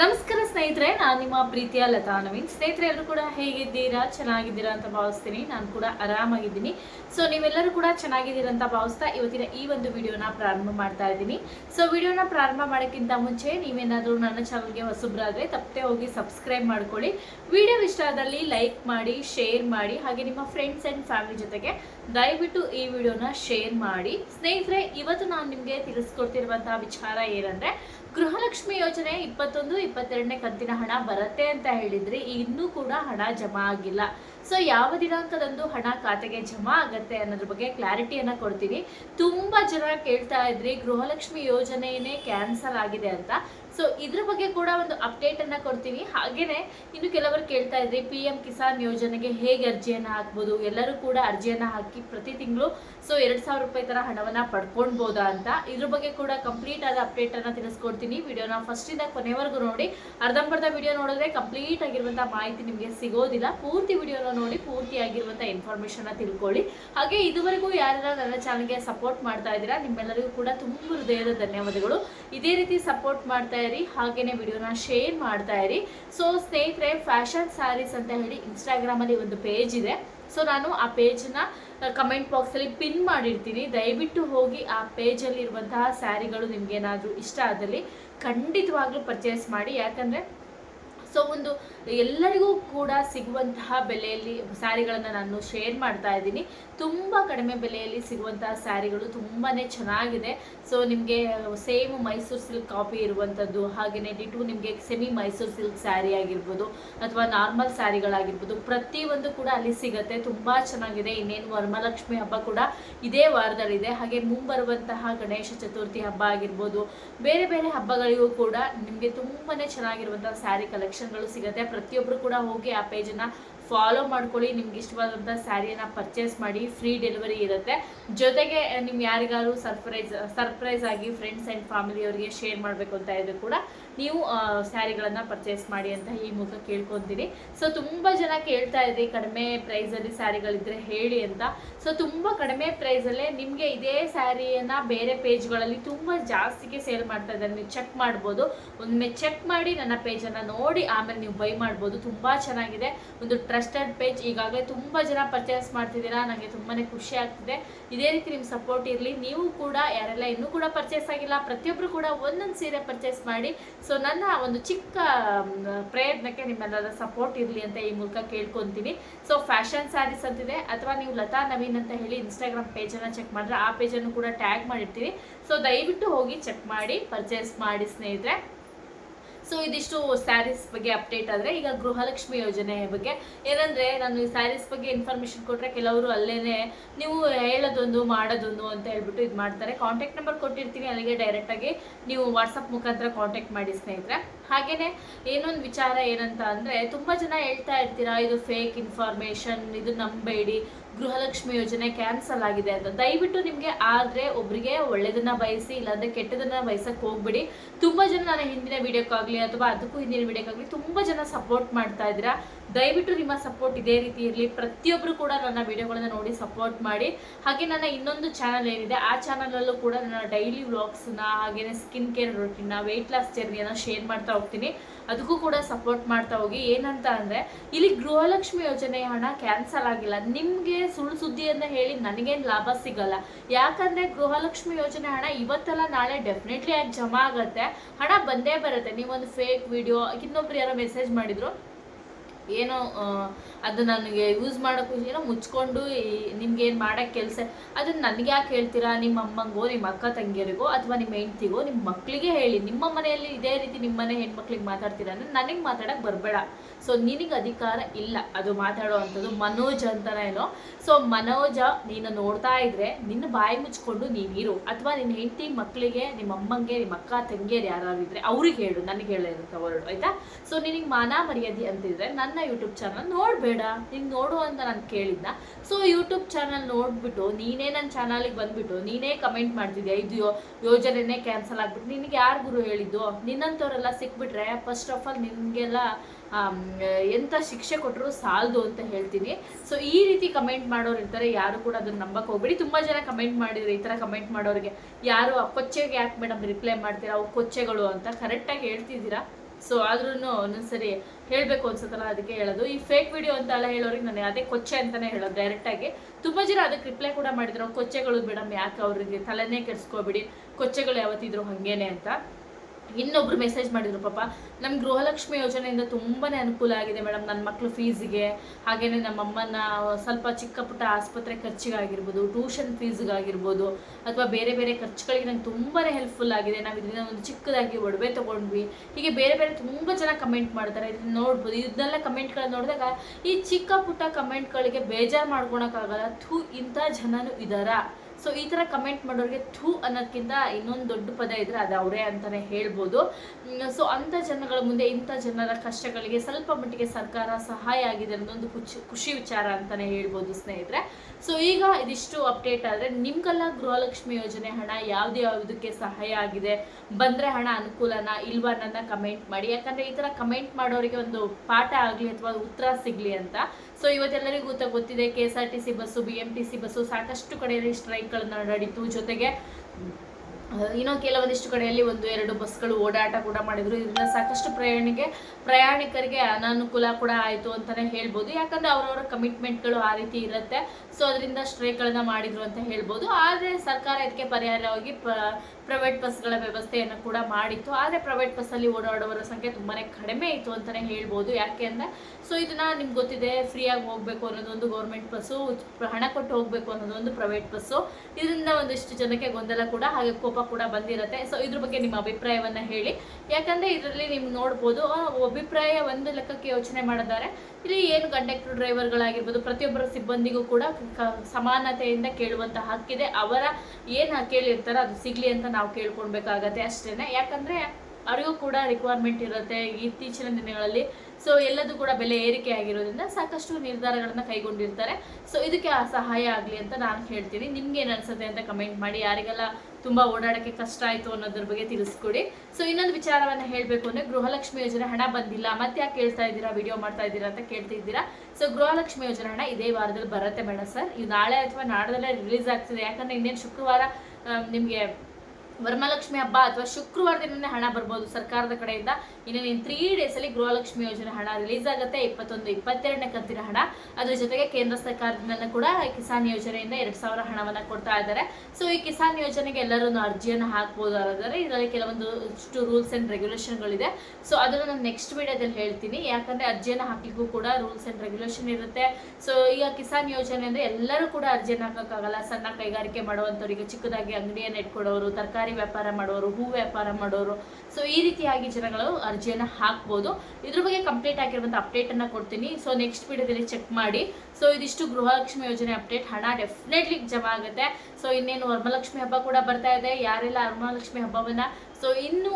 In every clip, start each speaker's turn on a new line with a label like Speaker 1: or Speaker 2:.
Speaker 1: ನಮಸ್ಕಾರ ಸ್ನೇಹಿತರೆ, ನಾನು ನಿಮ್ಮ ಪ್ರೀತಿಯ ಲತಾ ನವೀನ್. ಸ್ನೇಹಿತರೆ, ಎಲ್ಲರೂ ಕೂಡ ಹೇಗಿದ್ದೀರಾ? ಚೆನ್ನಾಗಿದ್ದೀರಾ ಅಂತ ಭಾವಿಸ್ತೀನಿ. ನಾನು ಕೂಡ ಆರಾಮಾಗಿದ್ದೀನಿ. ಸೊ ನೀವೆಲ್ಲರೂ ಕೂಡ ಚೆನ್ನಾಗಿದ್ದೀರಾ ಅಂತ ಭಾವಿಸ್ತಾ ಇವತ್ತಿನ ಈ ಒಂದು ವಿಡಿಯೋನ ಪ್ರಾರಂಭ ಮಾಡ್ತಾ ಇದ್ದೀನಿ. ಸೊ ವಿಡಿಯೋನ ಪ್ರಾರಂಭ ಮಾಡೋಕ್ಕಿಂತ ಮುಂಚೆ ನೀವೇನಾದರೂ ನನ್ನ ಚಾನಲ್ಗೆ ಹೊಸಬ್ರಾದರೆ ತಪ್ಪದೆ ಹೋಗಿ ಸಬ್ಸ್ಕ್ರೈಬ್ ಮಾಡ್ಕೊಳ್ಳಿ. ವಿಡಿಯೋ ಇಷ್ಟ ಆದಲ್ಲಿ ಲೈಕ್ ಮಾಡಿ, ಶೇರ್ ಮಾಡಿ, ಹಾಗೆ ನಿಮ್ಮ ಫ್ರೆಂಡ್ಸ್ ಆ್ಯಂಡ್ ಫ್ಯಾಮಿಲಿ ಜೊತೆಗೆ ದಯವಿಟ್ಟು ಈ ವಿಡಿಯೋನ ಶೇರ್ ಮಾಡಿ. ಸ್ನೇಹಿತರೆ, ಇವತ್ತು ನಾನು ನಿಮಗೆ ತಿಳಿಸ್ಕೊಡ್ತಿರುವಂತಹ ವಿಚಾರ ಏನಂದ್ರೆ ಗೃಹಲಕ್ಷ್ಮಿ ಯೋಜನೆ ಇಪ್ಪತ್ತೊಂದು, ಇಪ್ಪತ್ತೆರಡನೇ ಕಂತಿನ ಹಣ ಬರುತ್ತೆ ಅಂತ ಹೇಳಿದ್ರೆ ಇನ್ನೂ ಕೂಡ ಹಣ ಜಮಾ ಆಗಿಲ್ಲ. ಸೊ ಯಾವ ದಿನಾಂಕದಂದು ಹಣ ಖಾತೆಗೆ ಜಮಾ ಆಗತ್ತೆ ಅನ್ನೋದ್ರ ಬಗ್ಗೆ ಕ್ಲಾರಿಟಿಯನ್ನ ಕೊಡ್ತೀನಿ. ತುಂಬಾ ಜನ ಕೇಳ್ತಾ ಇದ್ರಿ, ಗೃಹಲಕ್ಷ್ಮಿ ಯೋಜನೆಯೇ ಕ್ಯಾನ್ಸಲ್ ಆಗಿದೆ ಅಂತ. ಸೊ ಇದ್ರ ಬಗ್ಗೆ ಕೂಡ ಒಂದು ಅಪ್ಡೇಟ್ ಅನ್ನ ಕೊಡ್ತೀನಿ. ಹಾಗೇನೆ ಇನ್ನು ಕೆಲವರು ಕೇಳ್ತಾ ಇದ್ರಿ ಪಿ ಎಂ ಕಿಸಾನ್ ಯೋಜನೆಗೆ ಹೇಗೆ ಅರ್ಜಿಯನ್ನ ಹಾಕ್ಬೋದು? ಎಲ್ಲರೂ ಕೂಡ ಅರ್ಜಿಯನ್ನ ಹಾಕಿ ಪ್ರತಿ ತಿಂಗಳು ಸೊ ಎರಡ್ ಸಾವಿರ ರೂಪಾಯಿ ತರ ಹಣವನ್ನ ಪಡ್ಕೊಳ್ಬೋದಾ ಅಂತ ಇದ್ರ ಬಗ್ಗೆ ಕೂಡ ಕಂಪ್ಲೀಟ್ ಆದ ಅಪ್ಡೇಟ್ ಅನ್ನ ತಿಳಿಸ್ಕೊಡ್ತೀನಿ. ವಿಡಿಯೋನ ಫಸ್ಟ್ ಇಂದ ಕೊನೆವರೆಗೂ ನೋಡಿ. ಅರ್ಧಂಬರ್ಧ ವಿಡಿಯೋ ನೋಡಿದ್ರೆ ಕಂಪ್ಲೀಟ್ ಆಗಿರುವಂತಹ ಮಾಹಿತಿ ನಿಮಗೆ ಸಿಗೋದಿಲ್ಲ. ಪೂರ್ತಿ ವಿಡಿಯೋನ ನೋಡಿ, ಪೂರ್ತಿ ಆಗಿರುವಂತಹ ಇನ್ಫಾರ್ಮೇಶನ್ ತಿಳ್ಕೊಳ್ಳಿ. ಹಾಗೆ ಇದುವರೆಗೂ ಯಾರೆಲ್ಲ ನನ್ನ ಚಾನಲ್ಗೆ ಸಪೋರ್ಟ್ ಮಾಡ್ತಾ ಇದ್ದೀರಾ, ನಿಮ್ಮೆಲ್ಲರಿಗೂ ಕೂಡ ತುಂಬ ಹೃದಯದ ಧನ್ಯವಾದಗಳು. ಇದೇ ರೀತಿ ಸಪೋರ್ಟ್ ಮಾಡ್ತಾ ಇರಿ, ಹಾಗೇನೆ ವಿಡಿಯೋನ ಶೇರ್ ಮಾಡ್ತಾ ಇರಿ. ಸೊ ಸ್ನೇಹಿತರೆ ಫ್ಯಾಷನ್ ಸ್ಯಾರೀಸ್ ಅಂತ ಹೇಳಿ ಇನ್ಸ್ಟಾಗ್ರಾಮಲ್ಲಿ ಒಂದು ಪೇಜ್ ಇದೆ. ಸೊ ನಾನು ಆ ಪೇಜ್ನ ಕಮೆಂಟ್ ಬಾಕ್ಸಲ್ಲಿ ಪಿನ್ ಮಾಡಿರ್ತೀನಿ. ದಯವಿಟ್ಟು ಹೋಗಿ ಆ ಪೇಜಲ್ಲಿ ಇರುವಂತಹ ಸ್ಯಾರಿಗಳು ನಿಮ್ಗೇನಾದರೂ ಇಷ್ಟ ಆದಲ್ಲಿ ಖಂಡಿತವಾಗ್ಲೂ ಪರ್ಚೇಸ್ ಮಾಡಿ. ಯಾಕಂದರೆ ಸೊ ಒಂದು ಎಲ್ಲರಿಗೂ ಕೂಡ ಸಿಗುವಂತಹ ಬೆಲೆಯಲ್ಲಿ ಸ್ಯಾರಿಗಳನ್ನು ನಾನು ಶೇರ್ ಮಾಡ್ತಾ ಇದ್ದೀನಿ. ತುಂಬ ಕಡಿಮೆ ಬೆಲೆಯಲ್ಲಿ ಸಿಗುವಂತಹ ಸ್ಯಾರಿಗಳು ತುಂಬಾ ಚೆನ್ನಾಗಿದೆ. ಸೊ ನಿಮಗೆ ಸೇಮ್ ಮೈಸೂರು ಸಿಲ್ಕ್ ಕಾಪಿ ಇರುವಂಥದ್ದು ಹಾಗೆಯೇ ಡಿಟು ನಿಮಗೆ ಸೆಮಿ ಮೈಸೂರು ಸಿಲ್ಕ್ ಸ್ಯಾರಿ ಆಗಿರ್ಬೋದು, ಅಥವಾ ನಾರ್ಮಲ್ ಸ್ಯಾರಿಗಳಾಗಿರ್ಬೋದು ಪ್ರತಿಯೊಂದು ಕೂಡ ಅಲ್ಲಿ ಸಿಗುತ್ತೆ. ತುಂಬ ಚೆನ್ನಾಗಿದೆ. ಇನ್ನೇನು ವರಮಹಾಲಕ್ಷ್ಮಿ ಹಬ್ಬ ಕೂಡ ಇದೇ ವಾರದಲ್ಲಿದೆ. ಹಾಗೆ ಮುಂಬರುವಂತಹ ಗಣೇಶ ಚತುರ್ಥಿ ಹಬ್ಬ ಆಗಿರ್ಬೋದು, ಬೇರೆ ಬೇರೆ ಹಬ್ಬಗಳಿಗೂ ಕೂಡ ನಿಮಗೆ ತುಂಬಾ ಚೆನ್ನಾಗಿರುವಂತಹ ಸ್ಯಾರಿ ಕಲೆಕ್ಷನ್ಗಳು ಸಿಗುತ್ತೆ. ಪ್ರತಿಯೊಬ್ಬರು ಕೂಡ ಹೋಗಿ ಆ ಪೇಜನ್ನು ಫಾಲೋ ಮಾಡ್ಕೊಳ್ಳಿ. ನಿಮ್ಗೆ ಇಷ್ಟವಾದಂಥ ಸ್ಯಾರಿಯನ್ನು ಪರ್ಚೇಸ್ ಮಾಡಿ ಫ್ರೀ ಡೆಲಿವರಿ ಇರುತ್ತೆ. ಜೊತೆಗೆ ನಿಮ್ಗೆ ಯಾರಿಗಾದ್ರು ಸರ್ಪ್ರೈಸ್ ಸರ್ಪ್ರೈಸ್ ಆಗಿ ಫ್ರೆಂಡ್ಸ್ ಆ್ಯಂಡ್ ಫ್ಯಾಮಿಲಿಯವರಿಗೆ ಶೇರ್ ಮಾಡಬೇಕು ಅಂತ ಇದ್ರು ಕೂಡ ನೀವು ಸ್ಯಾರಿಗಳನ್ನು ಪರ್ಚೇಸ್ ಮಾಡಿ ಅಂತ ಈ ಮೂಲಕ ಕೇಳ್ಕೊತೀನಿ ಸೊ ತುಂಬ ಜನ ಕೇಳ್ತಾ ಇದ್ರಿ, ಕಡಿಮೆ ಪ್ರೈಸಲ್ಲಿ ಸ್ಯಾರಿಗಳಿದ್ರೆ ಹೇಳಿ ಅಂತ. ಸೊ ತುಂಬ ಕಡಿಮೆ ಪ್ರೈಸಲ್ಲೇ ನಿಮಗೆ ಇದೇ ಸ್ಯಾರಿಯನ್ನು ಬೇರೆ ಪೇಜ್ಗಳಲ್ಲಿ ತುಂಬ ಜಾಸ್ತಿಗೆ ಸೇಲ್ ಮಾಡ್ತಾ ಇದ್ದಾರೆ. ನೀವು ಚೆಕ್ ಮಾಡ್ಬೋದು. ಒಮ್ಮೆ ಚೆಕ್ ಮಾಡಿ ನನ್ನ ಪೇಜನ್ನು ನೋಡಿ, ಆಮೇಲೆ ನೀವು ಬೈ ಮಾಡ್ಬೋದು. ತುಂಬ ಚೆನ್ನಾಗಿದೆ. ಒಂದು ಟ್ರಸ್ಟೆಡ್ ಪೇಜ್ ಈಗಾಗಲೇ ತುಂಬ ಜನ ಪರ್ಚೇಸ್ ಮಾಡ್ತಿದ್ದೀರಾ. ನನಗೆ ತುಂಬಾ ಖುಷಿ ಆಗ್ತಿದೆ. ಇದೇ ರೀತಿ ನಿಮ್ಮ ಸಪೋರ್ಟ್ ಇರಲಿ. ನೀವು ಕೂಡ ಯಾರೆಲ್ಲ ಇನ್ನೂ ಕೂಡ ಪರ್ಚೇಸ್ ಆಗಿಲ್ಲ ಪ್ರತಿಯೊಬ್ಬರು ಕೂಡ ಒಂದೊಂದು ಸೀರೆ ಪರ್ಚೇಸ್ ಮಾಡಿ ಸೊ ನನ್ನ ಒಂದು ಚಿಕ್ಕ ಪ್ರಯತ್ನಕ್ಕೆ ನಿಮ್ಮೆಲ್ಲರ ಸಪೋರ್ಟ್ ಇರಲಿ ಅಂತ ಈ ಮೂಲಕ ಕೇಳ್ಕೊತೀನಿ. ಸೊ ಫ್ಯಾಷನ್ ಸ್ಯಾರೀಸ್ ಅಂತಿದೆ. ಅಥವಾ ನೀವು ಲತಾ ನವೀನ್ ಅಂತ ಹೇಳಿ ಇನ್ಸ್ಟಾಗ್ರಾಮ್ ಪೇಜನ್ನು ಚೆಕ್ ಮಾಡಿದ್ರೆ ಆ ಪೇಜನ್ನು ಕೂಡ ಟ್ಯಾಗ್ ಮಾಡಿರ್ತೀವಿ. ಸೊ ದಯವಿಟ್ಟು ಹೋಗಿ ಚೆಕ್ ಮಾಡಿ ಪರ್ಚೇಸ್ ಮಾಡಿ ಸ್ನೇಹಿತರೆ. ಸೊ ಇದಿಷ್ಟು ಸ್ಯಾರೀಸ್ ಬಗ್ಗೆ ಅಪ್ಡೇಟ್ ಆದರೆ ಈಗ ಗೃಹಲಕ್ಷ್ಮಿ ಯೋಜನೆ ಬಗ್ಗೆ. ಏನಂದರೆ, ನಾನು ಈ ಸ್ಯಾರೀಸ್ ಬಗ್ಗೆ ಇನ್ಫಾರ್ಮೇಷನ್ ಕೊಟ್ಟರೆ ಕೆಲವರು ಅಲ್ಲೇ ನೀವು ಹೇಳೋದೊಂದು, ಮಾಡೋದೊಂದು ಅಂತ ಹೇಳ್ಬಿಟ್ಟು ಇದು ಮಾಡ್ತಾರೆ. ಕಾಂಟ್ಯಾಕ್ಟ್ ನಂಬರ್ ಕೊಟ್ಟಿರ್ತೀನಿ, ಅಲ್ಲಿಗೆ ಡೈರೆಕ್ಟಾಗಿ ನೀವು ವಾಟ್ಸಪ್ ಮುಖಾಂತರ ಕಾಂಟ್ಯಾಕ್ಟ್ ಮಾಡಿ ಸ್ನೇಹಿತರೆ. ಹಾಗೆಯೇ ಏನೊಂದು ವಿಚಾರ ಏನಂತ ಅಂದರೆ, ತುಂಬ ಜನ ಹೇಳ್ತಾ ಇರ್ತೀರಾ, ಇದು ಫೇಕ್ ಇನ್ಫಾರ್ಮೇಷನ್ ಇದು ನಂಬೇಡಿ ಗೃಹಲಕ್ಷ್ಮಿ ಯೋಜನೆ ಕ್ಯಾನ್ಸಲ್ ಆಗಿದೆ ಅಂತ. ದಯವಿಟ್ಟು ನಿಮಗೆ ಆದರೆ ಒಬ್ರಿಗೆ ಒಳ್ಳೇದನ್ನ ಬಯಸಿ, ಇಲ್ಲಾಂದ್ರೆ ಕೆಟ್ಟದನ್ನ ಬಯಸಕ್ಕೆ ಹೋಗ್ಬಿಡಿ. ತುಂಬ ಜನ ನಾನು ಹಿಂದಿನ ವಿಡಿಯೋಕ್ಕಾಗಲಿ ಅಥವಾ ಅದಕ್ಕೂ ಹಿಂದಿನ ವಿಡಿಯೋಕ್ಕಾಗಲಿ ತುಂಬ ಜನ ಸಪೋರ್ಟ್ ಮಾಡ್ತಾ ಇದ್ದೀರಾ. ದಯವಿಟ್ಟು ನಿಮ್ಮ ಸಪೋರ್ಟ್ ಇದೇ ರೀತಿ ಇರಲಿ. ಪ್ರತಿಯೊಬ್ಬರು ಕೂಡ ನನ್ನ ವಿಡಿಯೋಗಳನ್ನ ನೋಡಿ ಸಪೋರ್ಟ್ ಮಾಡಿ. ಹಾಗೆ ನನ್ನ ಇನ್ನೊಂದು ಚಾನಲ್ ಏನಿದೆ, ಆ ಚಾನಲಲ್ಲೂ ಕೂಡ ನನ್ನ ಡೈಲಿ ವ್ಲಾಗ್ಸ್ನ ಹಾಗೆಯೇ ಸ್ಕಿನ್ ಕೇರ್ ರೊಟೀನ್ನ ವೆಯ್ಟ್ ಲಾಸ್ ಜರ್ನಿಯನ್ನು ಶೇರ್ ಮಾಡ್ತಾ ಹೋಗ್ತೀನಿ. ಅದಕ್ಕೂ ಕೂಡ ಸಪೋರ್ಟ್ ಮಾಡ್ತಾ ಹೋಗಿ. ಏನಂತ ಅಂದರೆ, ಇಲ್ಲಿ ಗೃಹಲಕ್ಷ್ಮಿ ಯೋಜನೆ ಹಣ ಕ್ಯಾನ್ಸಲ್ ಆಗಿಲ್ಲ. ನಿಮಗೆ ಸುಳ್ಳು ಸುದ್ದಿಯನ್ನು ಹೇಳಿ ನನಗೇನು ಲಾಭ ಸಿಗಲ್ಲ. ಯಾಕಂದರೆ ಗೃಹಲಕ್ಷ್ಮಿ ಯೋಜನೆ ಹಣ ಇವತ್ತಲ್ಲ, ನಾಳೆ ಡೆಫಿನೆಟ್ಲಿ ಆಗಿ ಜಮಾ ಆಗುತ್ತೆ. ಹಣ ಬಂದೇ ಬರುತ್ತೆ. ನೀವೊಂದು ಫೇಕ್ ವಿಡಿಯೋ ಇನ್ನೊಬ್ರು ಯಾರೋ ಮೆಸೇಜ್ ಮಾಡಿದ್ರು ಏನೋ ಅದು ನನಗೆ ಯೂಸ್ ಮಾಡೋಕ್ಕೂ ಏನೋ ಮುಚ್ಕೊಂಡು ಏನು ಮಾಡೋಕ್ಕೆ ಕೆಲಸ, ಅದನ್ನು ನನಗೆ ಯಾಕೆ ಹೇಳ್ತೀರಾ? ನಿಮ್ಮ ಅಮ್ಮಂಗೋ, ನಿಮ್ಮ ಅಕ್ಕ ತಂಗಿಯರಿಗೋ, ಅಥವಾ ನಿಮ್ಮ ಹೆಂಡ್ತಿಗೋ, ನಿಮ್ಮ ಮಕ್ಕಳಿಗೆ ಹೇಳಿ. ನಿಮ್ಮ ಮನೆಯಲ್ಲಿ ಇದೇ ರೀತಿ ನಿಮ್ಮ ಮನೆ ಹೆಣ್ಮಕ್ಳಿಗೆ ಮಾತಾಡ್ತೀರಾ ಅಂದರೆ ನನಗೆ ಮಾತಾಡಕ್ಕೆ ಬರಬೇಡ. ಸೊ ನಿನಗೆ ಅಧಿಕಾರ ಇಲ್ಲ. ಅದು ಮಾತಾಡೋ ಅಂಥದ್ದು ಮನೋಜ್ ಅಂತನೇನೋ ಸೊ ಮನೋಜ, ನೀನು ನೋಡ್ತಾ ಇದ್ರೆ ನಿನ್ನ ಬಾಯಿ ಮುಚ್ಕೊಂಡು ನೀನಿರು. ಅಥವಾ ನಿನ್ನ ಹೆಂಡತಿ ಮಕ್ಕಳಿಗೆ ನಿಮ್ಮ ಅಮ್ಮಂಗೆ, ನಿಮ್ಮ ಅಕ್ಕ ತಂಗಿಯರು ಯಾರಾಗಿದ್ರೆ ಅವ್ರಿಗೆ ಹೇಳು. ನನಗೆ ಹೇಳಿರೋಂಥ ವರ್ಡ್ ಆಯ್ತಾ? ಸೊ ನಿನಗೆ ಮಾನ ಮರ್ಯಾದೆ ಅಂತಿದ್ರೆ ನನ್ನ ಯೂಟ್ಯೂಬ್ ಚಾನಲ್ ನೋಡಬೇಡ. ನೀನು ನೋಡು ಅಂತ ನಾನು ಕೇಳಿದ್ದ ಸೊ ಯೂಟ್ಯೂಬ್ ಚಾನಲ್ ನೋಡ್ಬಿಟ್ಟು, ನೀನೇ ನನ್ನ ಚಾನಲಿಗೆ ಬಂದ್ಬಿಟ್ಟು, ನೀನೇ ಕಮೆಂಟ್ ಮಾಡ್ತಿದ್ಯಾ? ಇದು ಯೋಜನೆನೇ ಕ್ಯಾನ್ಸಲ್ ಆಗ್ಬಿಟ್ಟು ನಿನಗೆ ಯಾರು ಗುರು ಹೇಳಿದ್ದು? ನಿನ್ನಂಥವ್ರೆಲ್ಲ ಸಿಕ್ಬಿಟ್ರೆ ಫಸ್ಟ್ ಆಫ್ ಆಲ್ ನಿನಗೆಲ್ಲ ಎಂಥ ಶಿಕ್ಷೆ ಕೊಟ್ಟರು ಸಾಲದು ಅಂತ ಹೇಳ್ತೀನಿ. ಸೊ ಈ ರೀತಿ ಕಮೆಂಟ್ ಮಾಡೋರು ಇರ್ತಾರೆ, ಯಾರು ಕೂಡ ಅದನ್ನ ನಂಬಕ್ಕೆ ಹೋಗ್ಬೇಡಿ. ತುಂಬ ಜನ ಕಮೆಂಟ್ ಮಾಡಿದ್ರು, ಈ ಥರ ಕಮೆಂಟ್ ಮಾಡೋರಿಗೆ ಯಾರು ಆ ಕೊಚ್ಚೆಗೆ ಯಾಕೆ ಮೇಡಮ್ ರಿಪ್ಲೈ ಮಾಡ್ತೀರಾ? ಅವು ಕೊಚ್ಚೆಗಳು ಅಂತ ಕರೆಕ್ಟಾಗಿ ಹೇಳ್ತಿದ್ದೀರಾ? ಸೊ ಆದ್ರೂ ಒಂದೊಂದ್ಸರಿ ಹೇಳಬೇಕು ಅನ್ಸುತ್ತಲ್ಲ ಅದಕ್ಕೆ ಹೇಳೋದು. ಈ ಫೇಕ್ ವಿಡಿಯೋ ಅಂತ ಎಲ್ಲ ಹೇಳೋರಿಗೆ ನಾನು ಅದೇ ಕೊಚ್ಚೆ ಅಂತಾನೆ ಹೇಳೋದು ಡೈರೆಕ್ಟಾಗಿ ತುಂಬಾ ಜನ ಅದಕ್ಕೆ ರಿಪ್ಲೈ ಕೂಡ ಮಾಡಿದ್ರು. ಕೊಚ್ಚೆಗಳು ಮೇಡಮ್ ಯಾಕೆ ಅವ್ರಿಗೆ ತಲೆನೇ ಕೆಡಿಸ್ಕೋಬಿಡಿ. ಕೊಚ್ಚೆಗಳು ಯಾವತ್ತಿದ್ರು ಹಂಗೇನೆ ಅಂತ. ಇನ್ನೊಬ್ರು ಮೆಸೇಜ್ ಮಾಡಿದ್ರು, ಪಾಪ. ನಮ್ಮ ಗೃಹಲಕ್ಷ್ಮಿ ಯೋಜನೆಯಿಂದ ತುಂಬಾ ಅನುಕೂಲ ಆಗಿದೆ ಮೇಡಮ್. ನನ್ನ ಮಕ್ಕಳು ಫೀಸಿಗೆ ಹಾಗೇನೆ ನಮ್ಮ ಅಮ್ಮನ ಸ್ವಲ್ಪ ಚಿಕ್ಕ ಪುಟ್ಟ ಆಸ್ಪತ್ರೆ ಖರ್ಚಿಗಾಗಿರ್ಬೋದು ಟ್ಯೂಷನ್ ಫೀಸ್ಗಾಗಿರ್ಬೋದು ಅಥವಾ ಬೇರೆ ಬೇರೆ ಖರ್ಚುಗಳಿಗೆ ನಂಗೆ ತುಂಬಾ ಹೆಲ್ಪ್ಫುಲ್ ಆಗಿದೆ. ನಾವು ಇದರಿಂದ ಒಂದು ಚಿಕ್ಕದಾಗಿ ಒಡವೆ ತಗೊಂಡ್ವಿ. ಹೀಗೆ ಬೇರೆ ಬೇರೆ ತುಂಬ ಜನ ಕಮೆಂಟ್ ಮಾಡ್ತಾರೆ. ಇದನ್ನ ನೋಡ್ಬೋದು. ಇದನ್ನೆಲ್ಲ ಕಮೆಂಟ್ಗಳನ್ನ ನೋಡಿದಾಗ, ಈ ಚಿಕ್ಕ ಪುಟ್ಟ ಕಮೆಂಟ್ಗಳಿಗೆ ಬೇಜಾರು ಮಾಡ್ಕೊಳಕ್ಕಾಗಲ್ಲ ಥೂ, ಇಂಥ ಜನನೂ ಇದಾರಾ? ಸೊ ಈ ಥರ ಕಮೆಂಟ್ ಮಾಡೋರಿಗೆ ಥೂ ಅನ್ನೋದಕ್ಕಿಂತ ಇನ್ನೊಂದು ದೊಡ್ಡ ಪದ ಇದ್ರೆ ಅದು ಅವರೇ ಅಂತಲೇ ಹೇಳ್ಬೋದು. ಸೊ ಅಂಥ ಜನಗಳ ಮುಂದೆ ಇಂಥ ಜನರ ಕಷ್ಟಗಳಿಗೆ ಸ್ವಲ್ಪ ಮಟ್ಟಿಗೆ ಸರ್ಕಾರ ಸಹಾಯ ಆಗಿದೆ ಅನ್ನೋದು ಖುಷಿ ಖುಷಿ ವಿಚಾರ ಅಂತಲೇ ಹೇಳ್ಬೋದು ಸ್ನೇಹಿತರೆ. ಸೊ ಈಗ ಇದಿಷ್ಟು ಅಪ್ಡೇಟ್ ಆದರೆ ನಿಮ್ಗೆಲ್ಲ ಗೃಹಲಕ್ಷ್ಮಿ ಯೋಜನೆ ಹಣ ಯಾವ್ದು ಯಾವುದಕ್ಕೆ ಸಹಾಯ ಆಗಿದೆ? ಬಂದರೆ ಹಣ ಅನುಕೂಲನ ಇಲ್ವಾ ಅನ್ನೋದನ್ನ ಕಮೆಂಟ್ ಮಾಡಿ. ಯಾಕಂದರೆ ಈ ಥರ ಕಮೆಂಟ್ ಮಾಡೋರಿಗೆ ಒಂದು ಪಾಠ ಆಗಲಿ ಅಥವಾ ಉತ್ತರ ಸಿಗಲಿ ಅಂತ ಸೊ ಇವತ್ತೆಲ್ಲರಿಗೂ ಗೊತ್ತ, ಗೊತ್ತಿದೆ K S R T C bus B M T C bus ಸಾಕಷ್ಟು ಕಡೆಯಲ್ಲಿ ಸ್ಟ್ರೈಕ್ಗಳನ್ನು ನಡೀತು. ಜೊತೆಗೆ ಇನ್ನೂ ಕೆಲವೊಂದಿಷ್ಟು ಕಡೆಯಲ್ಲಿ ಒಂದು ಎರಡು ಬಸ್ಗಳು ಓಡಾಟ ಕೂಡ ಮಾಡಿದ್ರು. ಇದರಿಂದ ಸಾಕಷ್ಟು ಪ್ರಯಾಣಿಗೆ, ಪ್ರಯಾಣಿಕರಿಗೆ ಅನಾನುಕೂಲ ಕೂಡ ಆಯಿತು ಅಂತಲೇ ಹೇಳ್ಬೋದು. ಯಾಕಂದರೆ ಅವರವರ ಕಮಿಟ್ಮೆಂಟ್ಗಳು ಆ ರೀತಿ ಇರುತ್ತೆ. ಸೊ ಅದರಿಂದ ಸ್ಟ್ರೈಕ್ಗಳನ್ನ ಮಾಡಿದ್ರು ಅಂತ ಹೇಳ್ಬೋದು. ಆದರೆ ಸರ್ಕಾರ ಇದಕ್ಕೆ ಪರಿಹಾರವಾಗಿ ಪ್ರೈವೇಟ್ ಬಸ್ಗಳ ವ್ಯವಸ್ಥೆಯನ್ನು ಕೂಡ ಮಾಡಿತ್ತು. ಆದರೆ ಪ್ರೈವೇಟ್ ಬಸ್ಸಲ್ಲಿ ಓಡಾಡುವವರ ಸಂಖ್ಯೆ ತುಂಬಾ ಕಡಿಮೆ ಇತ್ತು ಅಂತಲೇ ಹೇಳ್ಬೋದು. ಯಾಕೆ ಅಂದರೆ ಸೊ ಇದನ್ನು ನಿಮ್ಗೆ ಗೊತ್ತಿದೆ ಫ್ರೀಯಾಗಿ ಹೋಗಬೇಕು ಅನ್ನೋದೊಂದು ಗೌರ್ಮೆಂಟ್ ಬಸ್ಸು ಹಣ ಕೊಟ್ಟು ಹೋಗಬೇಕು ಅನ್ನೋದೊಂದು ಪ್ರೈವೇಟ್ ಬಸ್ಸು ಇದರಿಂದ ಒಂದಿಷ್ಟು ಜನಕ್ಕೆ ಗೊಂದಲ ಕೂಡ ಹಾಗೆ ಕೋಪ ಕೂಡ ಬಂದಿರುತ್ತೆ. ಸೊ ಇದ್ರ ಬಗ್ಗೆ ನಿಮ್ಮ ಅಭಿಪ್ರಾಯವನ್ನ ಹೇಳಿ. ಯಾಕಂದ್ರೆ ಇದರಲ್ಲಿ ನೀವು ನೋಡ್ಬೋದು ಅಭಿಪ್ರಾಯ ಒಂದು ಲೆಕ್ಕಕ್ಕೆ ಯೋಚನೆ ಮಾಡಿದ್ದಾರೆ. ಇಲ್ಲಿ ಏನು ಕಂಡಕ್ಟರ್ ಡ್ರೈವರ್ಗಳಾಗಿರ್ಬೋದು ಪ್ರತಿಯೊಬ್ಬರ ಸಿಬ್ಬಂದಿಗೂ ಕೂಡ ಸಮಾನತೆಯಿಂದ ಕೇಳುವಂತಹ ಹಕ್ಕಿದೆ. ಅವರ ಏನು ಕೇಳಿರ್ತಾರೋ ಅದು ಸಿಗ್ಲಿ ಅಂತ ನಾವು ಕೇಳ್ಕೊಳ್ಬೇಕಾಗತ್ತೆ ಅಷ್ಟೇನೆ. ಯಾಕಂದ್ರೆ ಅವರಿಗೂ ಕೂಡ ರಿಕ್ವೈರ್ಮೆಂಟ್ ಇರುತ್ತೆ ಇತ್ತೀಚಿನ ದಿನಗಳಲ್ಲಿ. ಸೊ ಎಲ್ಲದೂ ಕೂಡ ಬೆಲೆ ಏರಿಕೆ ಆಗಿರೋದ್ರಿಂದ ಸಾಕಷ್ಟು ನಿರ್ಧಾರಗಳನ್ನು ಕೈಗೊಂಡಿರ್ತಾರೆ. ಸೊ ಇದಕ್ಕೆ ಆ ಸಹಾಯ ಆಗಲಿ ಅಂತ ನಾನು ಹೇಳ್ತೀನಿ. ನಿಮ್ಗೆ ಏನು ಅನ್ಸುತ್ತೆ ಅಂತ ಕಮೆಂಟ್ ಮಾಡಿ. ಯಾರಿಗೆಲ್ಲ ತುಂಬ ಓಡಾಡೋಕ್ಕೆ ಕಷ್ಟ ಆಯಿತು ಅನ್ನೋದ್ರ ಬಗ್ಗೆ ತಿಳಿಸ್ಕೊಡಿ. ಸೊ ಇನ್ನೊಂದು ವಿಚಾರವನ್ನು ಹೇಳಬೇಕು ಅಂದರೆ ಗೃಹಲಕ್ಷ್ಮಿ ಯೋಜನೆ ಹಣ ಬಂದಿಲ್ಲ. ಮತ್ತೆ ಯಾಕೆ ಕೇಳ್ತಾ ಇದ್ದೀರಾ ವಿಡಿಯೋ ಮಾಡ್ತಾ ಇದ್ದೀರಾ ಅಂತ ಕೇಳ್ತಿದ್ದೀರಾ ಸೊ ಗೃಹಲಕ್ಷ್ಮಿ ಯೋಜನೆ ಹಣ ಇದೇ ವಾರದಲ್ಲಿ ಬರುತ್ತೆ ಮೇಡಮ್ ಸರ್. ಇದು ನಾಳೆ ಅಥವಾ ನಾಡದಲ್ಲೇ ರಿಲೀಸ್ ಆಗ್ತಿದೆ. ಯಾಕಂದರೆ ಇನ್ನೇನು ಶುಕ್ರವಾರ ನಿಮ್ಗೆ ವರಮಹಾಲಕ್ಷ್ಮಿ ಹಬ್ಬ ಅಥವಾ ಶುಕ್ರವಾರ ದಿನನೇ ಹಣ ಬರ್ಬೋದು ಸರ್ಕಾರದ ಕಡೆಯಿಂದ. ಇನ್ನು ನೀನು ತ್ರೀ ಡೇಸಲ್ಲಿ ಗೃಹಲಕ್ಷ್ಮಿ ಯೋಜನೆ ಹಣ ರಿಲೀಸ್ ಆಗುತ್ತೆ. ಇಪ್ಪತ್ತೊಂದು, ಇಪ್ಪತ್ತೆರಡನೇ ಕಂತಿನ ಹಣ. ಅದ್ರ ಜೊತೆಗೆ ಕೇಂದ್ರ ಸರ್ಕಾರದಿಂದ ಕೂಡ ಕಿಸಾನ್ ಯೋಜನೆಯಿಂದ ಎರಡ್ ಸಾವಿರ ಹಣವನ್ನು ಕೊಡ್ತಾ ಇದ್ದಾರೆ. ಸೊ ಈ ಕಿಸಾನ್ ಯೋಜನೆಗೆ ಎಲ್ಲರೂ ಅರ್ಜಿಯನ್ನು ಹಾಕ್ಬೋದಾದರೆ ಇದರಲ್ಲಿ ಕೆಲವೊಂದು ರೂಲ್ಸ್ ಅಂಡ್ ರೆಗ್ಯುಲೇಷನ್ಗಳಿದೆ ಸೊ ಅದನ್ನು ನಾನು ನೆಕ್ಸ್ಟ್ ವಿಡಿಯೋದಲ್ಲಿ ಹೇಳ್ತೀನಿ. ಯಾಕಂದ್ರೆ ಅರ್ಜಿಯನ್ನು ಹಾಕಿಗೂ ಕೂಡ ರೂಲ್ಸ್ ಅಂಡ್ ರೆಗ್ಯುಲೇಷನ್ ಇರುತ್ತೆ. ಸೊ ಈಗ ಕಿಸಾನ್ ಯೋಜನೆ ಅಂದ್ರೆ ಎಲ್ಲರೂ ಕೂಡ ಅರ್ಜಿಯನ್ನು ಹಾಕೋಕ್ಕಾಗಲ್ಲ. ಸಣ್ಣ ಕೈಗಾರಿಕೆ ಮಾಡುವಂಥವ್ರಿಗೆ ಚಿಕ್ಕದಾಗಿ ಅಂಗಡಿಯನ್ನು ಇಟ್ಕೊಡೋರು, ತರಕಾರಿ ವ್ಯಾಪಾರ ಮಾಡೋರು, ಹೂ ವ್ಯಾಪಾರ ಮಾಡೋರು. ಸೊ ಈ ರೀತಿಯಾಗಿ ಜನಗಳು ಅರ್ಜಿಯನ್ನು ಹಾಕ್ಬೋದು. ಇದ್ರ ಬಗ್ಗೆ ಕಂಪ್ಲೀಟ್ ಆಗಿರುವಂಥ ಅಪ್ಡೇಟ್ ಅನ್ನ ಕೊಡ್ತೀನಿ. ಸೊ ನೆಕ್ಸ್ಟ್ ವಿಡಿಯೋದಲ್ಲಿ ಚೆಕ್ ಮಾಡಿ. ಸೊ ಇದಿಷ್ಟು ಗೃಹಲಕ್ಷ್ಮಿ ಯೋಜನೆ ಅಪ್ಡೇಟ್ ಹಣ ಡೆಫಿನೆಟ್ಲಿ ಜಮಾ ಆಗುತ್ತೆ. ಸೊ ಇನ್ನೇನು ವರಮಹಾಲಕ್ಷ್ಮಿ ಹಬ್ಬ ಕೂಡ ಬರ್ತಾ ಇದೆ. ಯಾರೆಲ್ಲ ವರಮಹಾಲಕ್ಷ್ಮಿ ಹಬ್ಬವನ್ನ ಸೊ ಇನ್ನೂ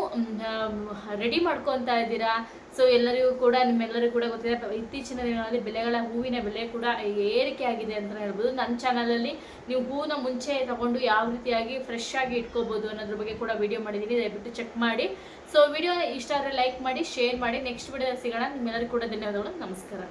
Speaker 1: ರೆಡಿ ಮಾಡ್ಕೊತಾ ಇದ್ದೀರಾ? ಸೊ ಎಲ್ಲರಿಗೂ ಕೂಡ, ನಿಮ್ಮೆಲ್ಲರಿಗೂ ಕೂಡ ಗೊತ್ತಿದೆ ಇತ್ತೀಚಿನ ದಿನಗಳಲ್ಲಿ ಬೆಲೆಗಳ, ಹೂವಿನ ಬೆಲೆ ಕೂಡ ಏರಿಕೆ ಆಗಿದೆ ಅಂತ ಹೇಳ್ಬೋದು. ನನ್ನ ಚಾನಲಲ್ಲಿ ನೀವು ಹೂವನ್ನ ಮುಂಚೆ ತಗೊಂಡು ಯಾವ ರೀತಿಯಾಗಿ ಫ್ರೆಶ್ ಆಗಿ ಇಟ್ಕೋಬೋದು ಅನ್ನೋದ್ರ ಬಗ್ಗೆ ಕೂಡ ವಿಡಿಯೋ ಮಾಡಿದ್ದೀನಿ. ದಯವಿಟ್ಟು ಚೆಕ್ ಮಾಡಿ. ಸೊ ವಿಡಿಯೋ ಇಷ್ಟ ಆದರೆ ಲೈಕ್ ಮಾಡಿ ಶೇರ್ ಮಾಡಿ. ನೆಕ್ಸ್ಟ್ ವಿಡಿಯೋ ಸಿಗೋಣ. ನಿಮ್ಮೆಲ್ಲರಿಗೂ ಕೂಡ ಧನ್ಯವಾದಗಳು. ನಮಸ್ಕಾರ.